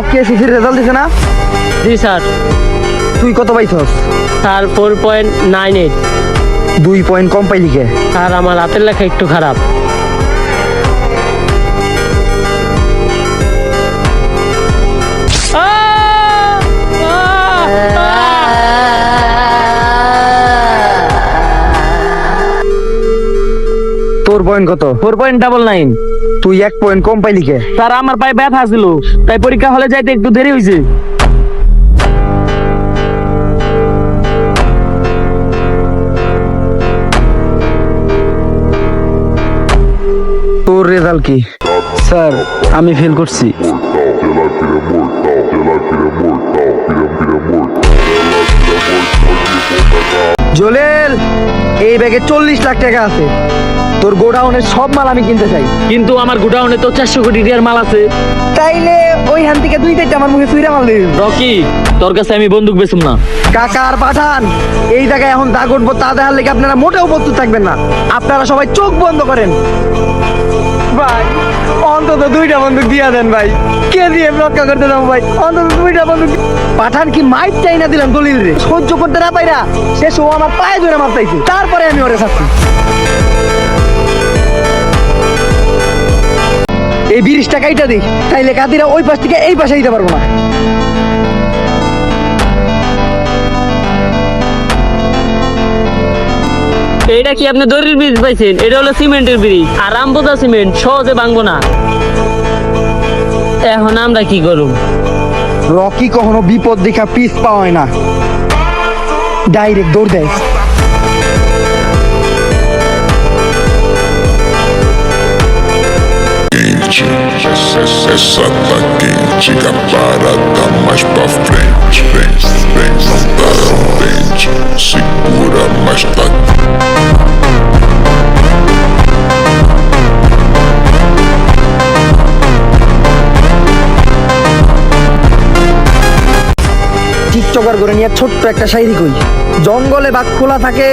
আজকে এসএসসির রেজাল্ট দিছে না? জি স্যার। তুই কত পাইছস? Sir four point nine eight দুই পয়েন্ট কম পাইলি কে? স্যার আমার হাতের লেখা একটু খারাপ। তোর পয়েন্ট কত? ফোর পয়েন্ট ডাবল নাইন তুই এক পয়েন্ট কম পাইলি কে? স্যার আমার পায়ে ব্যথা ছিল তাই পরীক্ষা হলে যাইতে একটু দেরি হয়েছে তোর রেজাল্ট কি? স্যার আমি ফেল করছি। জলেল এই ব্যাগে চল্লিশ লাখ টাকা আছে। তোর গোডাউনের সব মাল আমি কিনতে চাই। কিন্তু আমার গোডাউনে তো চারশো কোটি টাকার মাল আছে। তাইলে ওইখান থেকে দুই চারটা আমার মুখে চুইরা মাল দিবি। রকি তোর কাছে আমি বন্দুক বেচুম না। কাকা আর পাঠান এই জায়গায় এখন দা উঠবো তা দেখার লেগে আপনারা মোটেও প্রস্তুত থাকবেন না। আপনারা সবাই চোখ বন্ধ করেন। ভাই অন্তত দুইটা বন্দুক দিয়া দেন ভাই। কে দিয়ে রক্ষা করতে যাব ভাই? অন্তত দুইটা বন্দুক পাঠান কি মাইক চাই না দিলাম দলিল রে। সহ্য করতে না পাইরা শেষ ও আমার পায়ে ধরে মারতাইছে। তারপরে আমি ওরে শাস্তি। এই বিরিশ টাকাইটা দিই তাইলে কাদিরা ওই পাশ থেকে এই পাশে দিতে পারব না। এটা কি আপনি দড়ির ব্রিজ পাইছেন? এটা হলো সিমেন্টের ব্রিজ আর রামবোদা সিমেন্ট সহজে ভাঙবো না। এখন আমরা কি করব? রকি কখনো বিপদ দেখা পিস পাওয়ায় না। ডাইরেক্ট দৌড় দেয়। Quente. Essa, tá quente, a parada mais pra frente. Vem, vem, não dá frente. Segura, mas tá tiktoker করে নিয়ে ছোট্ট একটা শাইরি কই জঙ্গলে বাঘ খোলা থাকে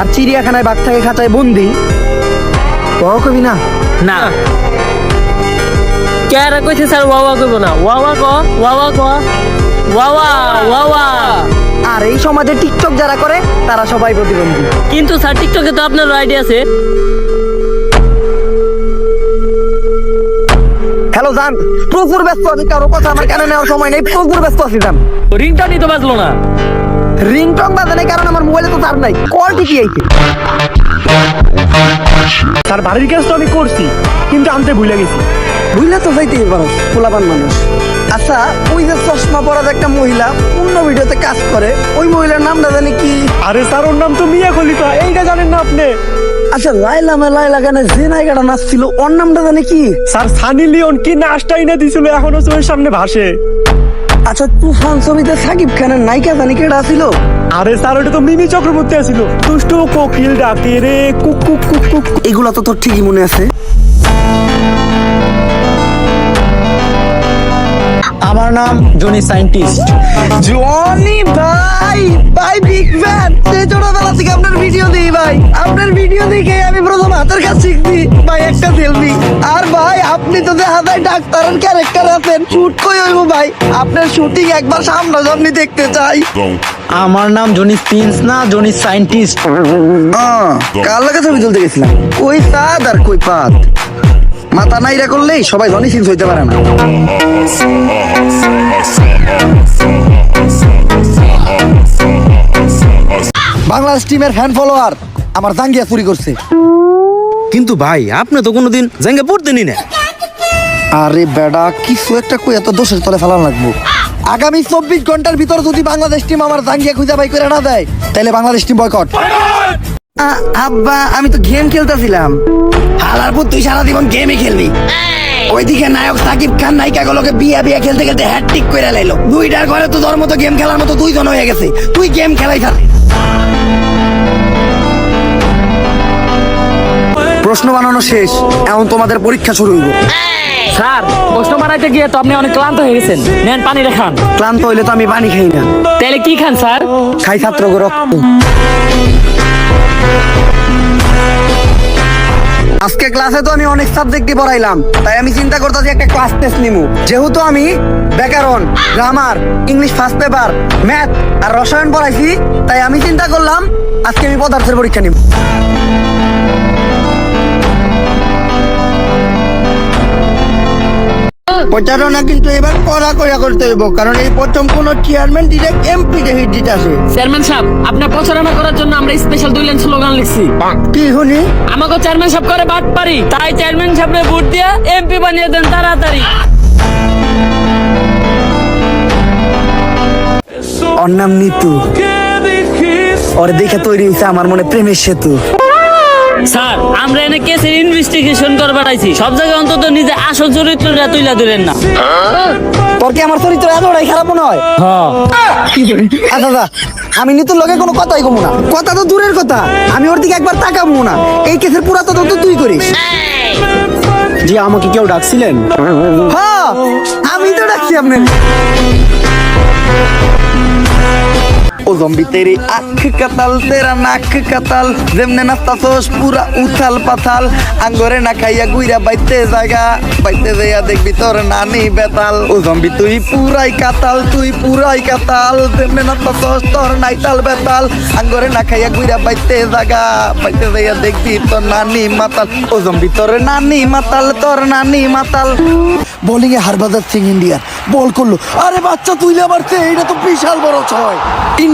আর চিড়িয়াখানায় বাঘ থাকে খাঁচায় বন্দি কবি না না কেরা কইছে স্যার ওয়াওয়া কইব না? ওয়াওয়া ক? ওয়াওয়া ক? ওয়াওয়া ওয়াওয়া আর এই সমাজে টিকটক যারা করে তারা সবাই প্রতিবন্ধী। কিন্তু স্যার টিকটকে তো আপনার আইডিয়া আছে। হ্যালো জান প্রচুর ব্যস্ত আমি কারও কথা আমার কানে নেওয়ার সময় নেই প্রচুর ব্যস্ত আছি জান। রিংটনই তো বাজলো না। রিংটং বাজে নাই কারণ আমার মোবাইলে তো চার্জ নাই। কল ঠিকই আইছে। তার বাড়ির কাজ তো আমি করছি কিন্তু আনতে ভুলে গেছি। বুঝলে তো যাইতেই পারো পোলাপান মানুষ। আচ্ছা ওই যে চশমা পরার একটা মহিলা অন্য ভিডিওতে কাজ করে ওই মহিলার নামটা জানি কি? আরে স্যার ওর নাম তো মিয়া খলিফা এইটা জানেন না আপনি? আচ্ছা লাইলা মে লাইলা গানে যে নায়িকাটা নাচছিল ওর নামটা জানি কি? স্যার সানি লিওন কি নাচটা এনে দিছিল এখনও চোখের সামনে ভাসে। আচ্ছা তুফান ছবিতে সাকিব খানের নায়িকা জানি কেটা ছিল আরে স্যার ওটা তো মিমি চক্রবর্তী আছিল। দুষ্ট কোকিল ডাকে রে কুক কুক কুক কুক। এগুলা তো তোর ঠিকই মনে আছে। আমার নাম জনি সায়েন্টিস্ট জনি ভাই ভাই বিগ ফ্যান সে ছোটবেলা থেকে আপনার ভিডিও দিই ভাই। আপনার ভিডিও দেখে আমি প্রথম হাতের কাজ শিখছি। ভাই একটা সেলফি আর ভাই আপনি তো দেখা যায় ডাক্তারের ক্যারেক্টার আছেন। শুট কই হইব ভাই? আপনার শুটিং একবার সামনাসামনি দেখতে চাই। আমার নাম জনি প্রিন্স না জনি সায়েন্টিস্ট কার লাগে ছবি তুলতে গেছিলাম? কই সাদ আর কই পাত? মাথা নাইরা করলেই সবাই জনি সিন্স হইতে পারে না। বাংলাদেশ টিমের ফ্যান ফলোয়ার আমার জাঙ্গিয়া চুরি করছে। কিন্তু ভাই আপনি তো কোনোদিন জাঙ্গে পড়তেনি না আরে বেডা কিছু একটা কই এত দোষের তলে ফেলান লাগবো। আগামী চব্বিশ ঘণ্টার ভিতর যদি বাংলাদেশ টিম আমার জাঙ্গিয়া খুঁজে বাই করে না দেয় তাহলে বাংলাদেশ টিম বয়কট আব্বা আমি তো গেম খেলতেছিলাম। হালার পুত তুই সারা জীবন গেমই খেলবি। ওইদিকে নায়ক সাকিব খান নায়িকা গুলোকে বিয়া বিয়া খেলতে খেলতে হ্যাট্রিক করে লাইলো। দুইটার ঘরে তো তোর মতো গেম খেলার মতো দুইজন হয়ে গেছে। তুই গেম খেলাই থাক। প্রশ্ন বানানো শেষ। এখন তোমাদের পরীক্ষা শুরু হইব। স্যার প্রশ্ন বানাইতে গিয়ে তো আপনি অনেক ক্লান্ত হয়ে গেছেন। নেন পানি রেখান ক্লান্ত হইলে তো আমি পানি খাই না। তাহলে কি খান স্যার? খাই ছাত্র রক্ত। আজকে ক্লাসে তো আমি অনেক সাবজেক্টই পড়াইলাম। তাই আমি চিন্তা করতেছি একটা ক্লাস টেস্ট নিমু। যেহেতু আমি ব্যাকরণ grammar English first paper math আর রসায়ন পড়াইছি, তাই আমি চিন্তা করলাম আজকে আমি পদার্থের পরীক্ষা নিব প্রচারণা কিন্তু এবার কড়া কড়া করতে হইব কারণ এই প্রথম কোন chairman direct MP hit chairman সাহেব আপনার প্রচারণা করার জন্য আমরা স্পেশাল দুই লাইন স্লোগান লিখছি। কি শুনি? আমাকে চেয়ারম্যান সাহেব করে বাট পারি তাই চেয়ারম্যান সাহেবরে ভোট দিয়া এমপি বানিয়ে দেন তাড়াতাড়ি। ওর নাম নিতু। ওর দেখে তৈরি হয়েছে আমার মনে প্রেমের সেতু। স্যার আমরা এনে কেসের ইনভেস্টিগেশন করবার আইছি সব জায়গায় অন্তত নিজে আসল চরিত্রটা তুইলা ধরেন না। তোর কি আমার চরিত্র এতটাই খারাপ মনে হয়? আচ্ছা আচ্ছা আমি নিতুর লগে কোনো কথাই কমু না। কথা তো দূরের কথা। আমি ওর দিকে একবার তাকাবো না। এই কেসের পুরা তদন্ত তুই করিস। জি আমাকে কেউ ডাকছিলেন? হ্যাঁ আমি তো ডাকছি আপনার ও জম্বি তেরি আখ কাতাল তেরা নাক কাতাল যেমনে নাস্তাছোস পুরা উথাল পাথাল। আঙ্গরে না খাইয়া গুইরা বাইতে জায়গা বাইতে যাইয়া দেখবি তোর নানি বেতাল। ও জম্বি তুই পুরাই কাতাল তুই পুরাই কাতাল যেমনে নাস্তাছোস তোর নাইতাল বেতাল। আঙ্গরে না খাইয়া গুইরা বাইতে জায়গা বাইতে যাইয়া দেখবি তোর নানি মাতাল। ও জম্বি তোর নানি মাতাল তোর নানি মাতাল। বোলিং এ হারবাজার সিং ইন্ডিয়ার। বল করল। আরে বাচ্চা তুইলে মারছে এটা তো বিশাল বড় ছয়।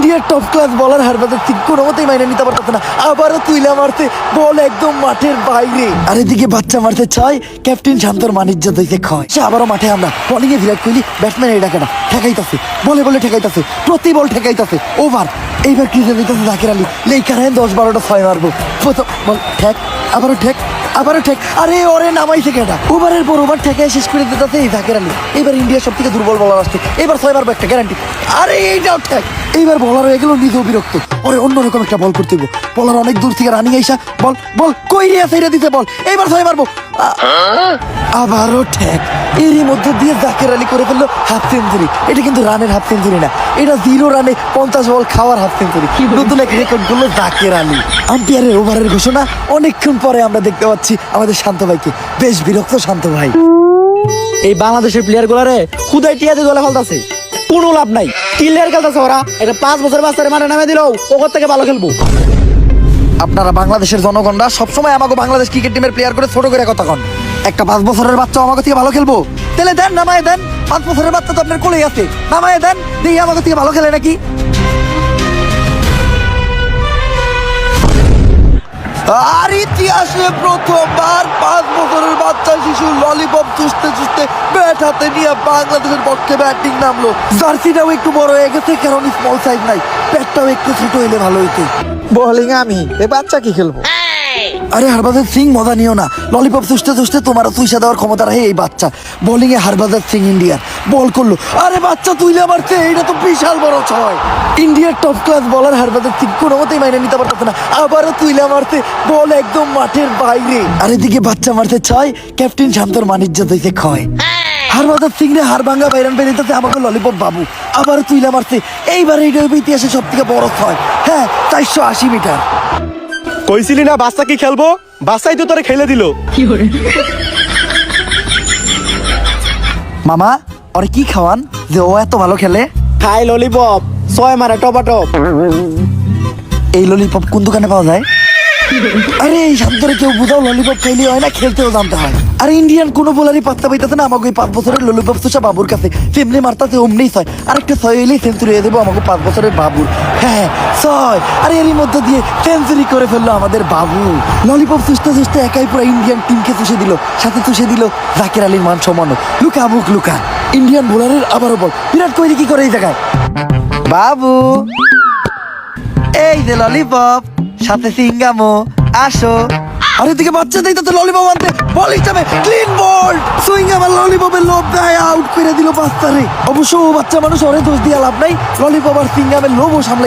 ইন্ডিয়ার টপ ক্লাস বলার হারবাজার সিং কোনো মতেই মাইনে নিতে পারতেছে না। আবারও তুইলে মারছে বল একদম মাঠের বাইরে। আর এদিকে বাচ্চা মারতে ছয় ক্যাপ্টেন শান্তর মানিজ্য দিতে ক্ষয় সে আবারও মাঠে আমরা বোলিং এ বিরাট কোহলি ব্যাটম্যান এই ডাকে না, ঠেকাইতাছে। বলে বলে ঠেকাইতাছে, প্রতি বল ঠেকাইতাছে। ওভার এইবার ক্রিজে দিতেছে জাকির আলী। লেখার হ্যাঁ দশ বারোটা ছয় মারবো। প্রথম বল ঠেক, আবারও ঠেক আবারও ঠেক। আরে, ওরে নামাইছে কেটা ওভারের পর ওভার ঠেকে শেষ করে দিতেছে এই জাকির আলী। এবার ইন্ডিয়ার সব থেকে দুর্বল বলার আসছে। এবার ছয় মারবো একটা গ্যারান্টি আরে, এইটাও ঠেক। এইবার বলার হয়ে গেল নিজেও বিরক্ত। ওরে অন্যরকম একটা বল করতে হইব। বলার অনেক দূর থেকে রানিং আইসা বল বল কই রিয়া সাইডে দিতে বল এইবার ছয় মারবো। আবারও ঠেক। এরই মধ্যে দিয়ে জাকের আলী করে ফেলল হাফ সেঞ্চুরি এটা কিন্তু রানের হাফ সেঞ্চুরি না। এটা জিরো রানে পঞ্চাশ বল খাওয়ার হাফ সেঞ্চুরি নতুন এক রেকর্ড করল জাকের আলী। আম্পায়ারের ওভারের ঘোষণা অনেকক্ষণ পরে আমরা দেখতে পাচ্ছি আমাদের শান্ত ভাইকে। বেশ বিরক্ত শান্ত ভাই। এই বাংলাদেশের প্লেয়ার গুলারে খুদাই টিয়াতে দলে ফেলতাছে কোনো লাভ নাই। খেলতেছে ওরা। এটা পাঁচ বছর বাচ্চারে মাঠে নামে দিলেও ওপর থেকে ভালো খেলব। আপনারা বাংলাদেশের জনগণরা সবসময় আমাকে বাংলাদেশ ক্রিকেট টিমের প্লেয়ার করে ছোট করে কথা কন। একটা পাঁচ বছরের বাচ্চা আমাকে থেকে ভালো খেলব। তাহলে দেন, নামায় দেন। পাঁচ বছরের বাচ্চা তো আপনার কোলেই আছে। নামায় দেন, দিয়ে আমাকে থেকে ভালো খেলে নাকি? আর ইতিহাসে প্রথমবার পাঁচ বছরের বাচ্চা শিশু ললিপপ চুষতে চুষতে ব্যাট হাতে নিয়ে বাংলাদেশের পক্ষে ব্যাটিং নামলো। জার্সিটাও একটু বড় হয়ে গেছে, কারণ স্মল সাইজ নাই। ব্যাটটাও একটু ছোট হইলে ভালো হইতো। বোলিং আমি, এ বাচ্চা কি খেলব? আরে হারবাজার সিং মজা নিও না। ললিপপ চুষতে চুষতে তোমারও তুইসা দেওয়ার ক্ষমতা রাখে এই বাচ্চা। বোলিং এ হারবাজার সিং ইন্ডিয়ার। বল করল। আরে বাচ্চা তুইলে মারছে এটা তো বিশাল বড় ছয়। ইন্ডিয়ার টপ ক্লাস বলার হারবাজার সিং কোনো মতেই মাইনে নিতে পারতেছে না। আবারও তুইলে মারছে বল একদম মাঠের বাইরে। আর এদিকে বাচ্চা মারতে ছয় ক্যাপ্টেন শান্তর মানিজ্য দিতে ক্ষয়। হারবাজার সিং রে হার ভাঙ্গা বাইরান বেরিয়েছে আমাকে ললিপপ বাবু। আবার তুইলে মারছে এইবার এইটা ইতিহাসে সব থেকে বড় ছয়। হ্যাঁ চারশো আশি মিটার। কইছিলি না বাচ্চা কি খেলব? বাচ্চাই তো তোরে খেলে দিল। মামা ওরে কি খাওয়ান? যে ও এত ভালো খেলে? খাই ললিপপ ছয় মারে টপা টপ এই ললিপপ কোন দোকানে পাওয়া যায়? আরে, এই শান্তরে কেউ বুঝাও ললিপপ খাইলে হয় না, খেলতেও জানতে হয় আর ইন্ডিয়ান কোনো বোলারই পাত্তা পাইতেছে না, আমাকে ওই পাঁচ বছরের ললিপপ চোষা বাবুর কাছে। তেমনি মারতাছে অমনি ছয়। আরেকটা ছয় হইলেই সেঞ্চুরি হয়ে দেবো আমাকে পাঁচ বছরের বাবুর। হ্যাঁ ছয়। আর, এরই মধ্যে দিয়ে সেঞ্চুরি করে ফেলল আমাদের বাবু। ললিপপ চুষতে চুষতে একাই পুরো ইন্ডিয়ান টিমকে চুষে দিল, সাথে চুষে দিল জাকির আলীর মান সমানো লুকা বুক লুকা। ইন্ডিয়ান বোলারের আবারও বল। বিরাট কোহলি কি করে এই জায়গায়? বাবু! এই যে ললিপপ সাথে সিঙ্গামো, আসো। আরে দিকে বাচ্চা দেই তো ললিপপ আনতে। বল হিসাবে ক্লিন বল সুইং আমার ললিপপের লোভ দেয় আউট করে দিল বাচ্চারে। অবশ্য ও বাচ্চা মানুষ, ওরে দোষ দিয়া লাভ নাই। ললিপপ আর সিঙ্গামের লোভও সামলে